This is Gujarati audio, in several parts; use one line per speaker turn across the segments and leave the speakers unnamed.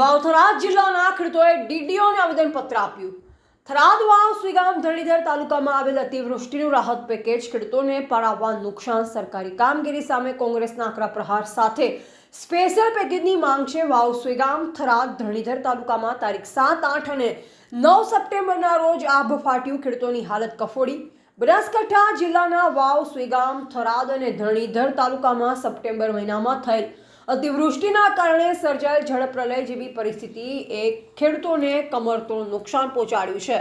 વાવ જિલ્લાના ખેડૂતોએ ડીડીઓને આવેદનપત્ર આપ્યું. થરાદ વાવ સુઈગામ ધરણીધર તાલુકામાં આવેલ અતિવૃષ્ટિનું રાહત પેકેજ ખેડૂતોને પડાવવા નુકસાન સરકારી કામગીરી સામે કોંગ્રેસના આકરા પ્રહાર સાથે સ્પેશિયલ પેકેજની માંગ છે વાવ સુઈગામ થરાદ ધરણીધર તાલુકામાં તારીખ સાત, આઠ અને નવ સપ્ટેમ્બરના રોજ આભ ફાટ્યું ખેડૂતોની હાલત કફોડી. બનાસકાંઠા જિલ્લાના વાવ સુઈગામ થરાદ અને ધરણીધર તાલુકામાં સપ્ટેમ્બર મહિનામાં થયેલ અતિવૃષ્ટિના કારણે સર્જાયેલ જળપ્રલય જેવી પરિસ્થિતિ એ ખેડૂતોને કમરતોડ નુકસાન પહોંચાડ્યું છે.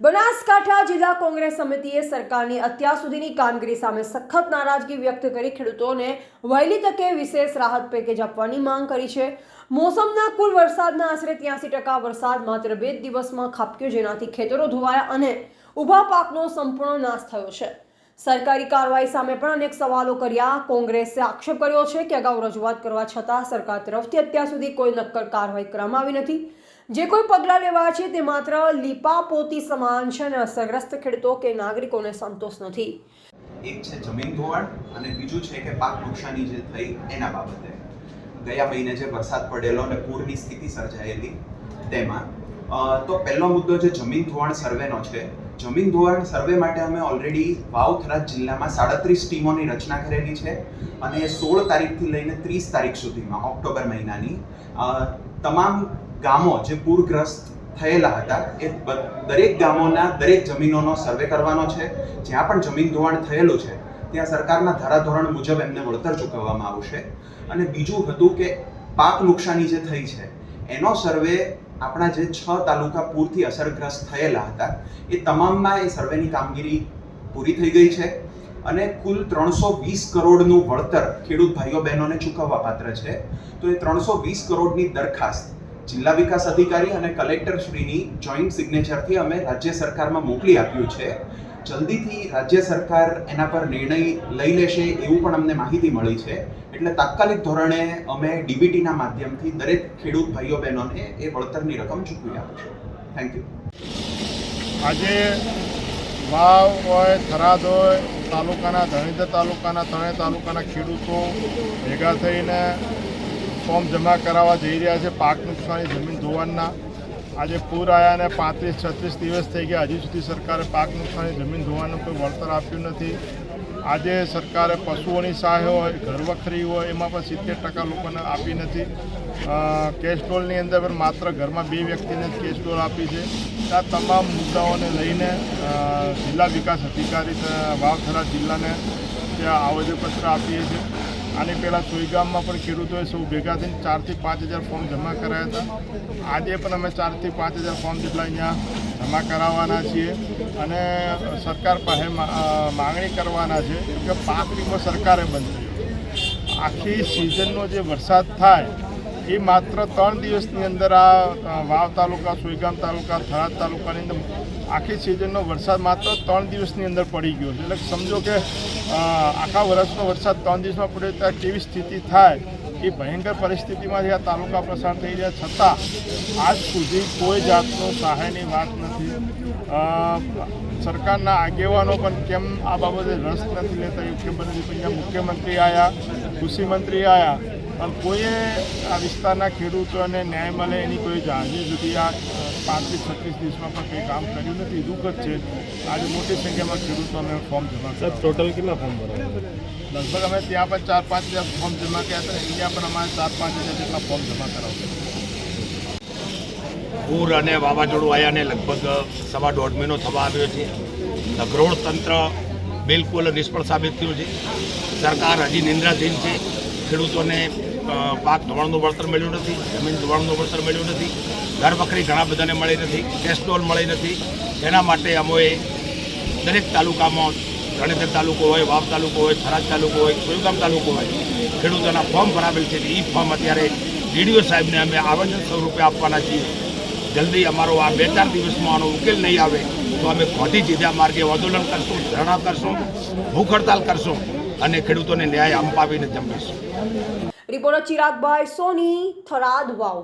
બનાસકાંઠા જિલ્લા કોંગ્રેસ સમિતિએ સરકારની અત્યાર સુધીની કામગીરી સામે સખત નારાજગી વ્યક્ત કરી ખેડૂતોને વહેલી તકે વિશેષ રાહત પેકેજ આપવાની માંગ કરી છે. મોસમના કુલ વરસાદના આશરે ત્યાસી ટકા વરસાદ માત્ર બે દિવસમાં ખાબક્યો, જેનાથી ખેતરો ધોવાયા અને ઊભા પાકનો સંપૂર્ણ નાશ થયો છે. સરકારી કાર્યવાહી સામે પણ અનેક સવાલો કર્યા. કોંગ્રેસે આક્ષેપ કર્યો છે કે અગાઉ રજૂઆત કરવા છતાં સરકાર તરફથી અત્યાર સુધી કોઈ નક્કર કાર્યવાહી કરવામાં આવી નથી. જે કોઈ પગલાં લેવાયા છે તે માત્ર લીપાપોતી સમાન છે અને અસરગ્રસ્ત ખેડૂતો કે નાગરિકોને સંતોષ નથી.
એક છે જમીન ધોવાણ અને બીજું છે કે પાક નુકસાની જે થઈ એના બાબતે. ગયા મહિને જે વરસાદ પડેલો અને પૂરની સ્થિતિ સર્જાયેલી તેમાં તો પહેલો મુદ્દો જે જમીન ધોવાણ સર્વેનો છે. જમીન ધોવાણ સર્વે માટે અમે ઓલરેડી વાવથરાજ જિલ્લામાં સાડત્રીસ ટીમોની રચના કરેલી છે અને સોળ તારીખથી લઈને ત્રીસ તારીખ સુધીમાં, ઓક્ટોબર મહિનાની. તમામ ગામો જે પૂરગ્રસ્ત થયેલા હતા એ દરેક ગામોના દરેક જમીનોનો સર્વે કરવાનો છે. જ્યાં પણ જમીન ધોવાણ થયેલું છે, ત્યાં સરકારના ધારાધોરણ મુજબ એમને વળતર ચૂકવવામાં આવશે. અને બીજું હતું કે પાક નુકસાની જે થઈ છે, એનો સર્વે આપણા જે છ તાલુકા પૂરથી અસરગ્રસ્ત થયેલા હતા, એ તમામમાં એ સર્વેની કામગીરી પૂરી થઈ ગઈ છે અને કુલ ત્રણસો વીસ કરોડનું વળતર ખેડૂત ભાઈઓ બહેનોને ચૂકવવા પાત્ર છે. તો એ ત્રણસો વીસ કરોડની દરખાસ્ત જિલ્લા વિકાસ અધિકારી અને કલેક્ટર શ્રીની જોઈન્ટ સિગ્નેચરથી અમે રાજ્ય સરકારમાં મોકલી આપ્યું છે. જલ્દીથી રાજ્ય સરકાર એના પર નિર્ણય લઈ લેશે એવું પણ અમને માહિતી મળી છે. એટલે તાત્કાલિક ધોરણે અમે ડીબીટીના માધ્યમથી દરેક ખેડૂત ભાઈઓ બહેનોને એ વળતરની રકમ ચૂકવી આપીશું. થેન્ક યુ
આજે વાવ હોય, થરાદ હોય, તાલુકાના ધણીધર તાલુકાના ત્રણેય તાલુકાના ખેડૂતો ભેગા થઈને ફોર્મ જમા કરાવવા જઈ રહ્યા છે પાક નુકસાની જમીન ધોવાણના. આજે પૂર આવ્યા અને પાંત્રીસ છત્રીસ દિવસ થઈ ગયા. હજી સુધી સરકારે પાક નુકસાની જમીન ધોવાનું કોઈ વળતર આપ્યું નથી. આજે સરકારે પશુઓની સહાય હોય ઘરવખરી હોય, એમાં પણ સિત્તેર ટકા લોકોને આપી નથી. કેસ્ટ્રોલની અંદર પણ માત્ર ઘરમાં બે વ્યક્તિને જ કેસ્ટ્રોલ આપી છે. આ તમામ મુદ્દાઓને લઈને જિલ્લા વિકાસ અધિકારી વાવથરા જિલ્લાને ત્યાં આવેદનપત્ર આપીએ છીએ. આની પહેલાં સુઈગામમાં પણ ખેડૂતોએ સૌ ભેગા થઈને ચારથી પાંચ હજાર ફોર્મ જમા કરાયા હતા. આજે પણ અમે ચારથી પાંચ હજાર ફોર્મ જેટલા અહીંયા જમા કરાવવાના છીએ અને સરકાર પાસે માગણી કરવાના છે કે પાક વીમો સરકારે બંધ આખી સિઝનનો જે વરસાદ થાય એ માત્ર ત્રણ દિવસની અંદર આ વાવ તાલુકા, સુઈગામ તાલુકા, થરાદ તાલુકાની અંદર આખી સિઝનનો વરસાદ માત્ર ત્રણ દિવસની અંદર પડી ગયો છે. એટલે સમજો કે આખા વર્ષનો વરસાદ ત્રણ દિવસમાં પડ્યો ત્યાં કેવી સ્થિતિ થાય એ ભયંકર પરિસ્થિતિમાંથી આ તાલુકા પસાર થઈ રહ્યા. છતાં, આજ સુધી કોઈ જાતનો સહાયની વાત નથી. સરકારના આગેવાનો પણ કેમ આ બાબતે રસ નથી લેતા? યોગ્ય નથી અહીંયા મુખ્યમંત્રી આવ્યા કૃષિ મંત્રી આવ્યા પણ કોઈએ આ વિસ્તારના ખેડૂતોને ન્યાય મળે એની કોઈ જાણી સુધી આ પાંત્રીસ છત્રીસ દિવસમાં પણ કંઈ કામ કર્યું નથી. દુઃખ જ છે. આજે મોટી સંખ્યામાં ખેડૂતો અમે ફોર્મ જમા
સાહેબ ટોટલ કેટલા ફોર્મ ભરાયા?
લગભગ અમે ત્યાં પણ ચાર પાંચ હજાર ફોર્મ જમા કર્યા હતા. અહીંયા પણ અમારે ચાર પાંચ હજાર જેટલા ફોર્મ જમા કરાવતા
પૂર અને વાવાઝોડું આવ્યાને લગભગ સવા દોઢ મહિનો થવા આવ્યો છે. નગરોળ તંત્ર બિલકુલ નિષ્ફળ સાબિત થયું છે. સરકાર હજી નિંદ્રાધીન છે. ખેડૂતોને પાક ધોવાણનું વળતર મળ્યું નથી, જમીન ધોવાણનું વળતર મળ્યું નથી, ઘર વખરી ઘણા બધાને મળી નથી કેસ્ટોલ મળી નથી. એના માટે અમોએ દરેક તાલુકામાં રણેતર તાલુકો હોય, વાવ તાલુકો હોય, થરાદ તાલુકો હોય સોયગામ તાલુકો હોય, ખેડૂતોના ફોર્મ ભરાવેલ છે. એ ફોર્મ અત્યારે ડીડીઓ સાહેબને અમે આવેદન સ્વરૂપે આપવાના છીએ. જલ્દી અમારો આ બે ચાર દિવસમાં આનો ઉકેલ નહીં આવે તો અમે ખોટી સીધા માર્ગે આંદોલન કરશું, ધરણા કરશું, ભૂખ હડતાલ કરશું. અને ખેડૂતોને ન્યાય અપાવીને જમીશું
રિપોર્ટર ચિરાગભાઈ સોની થરાદ વાવ.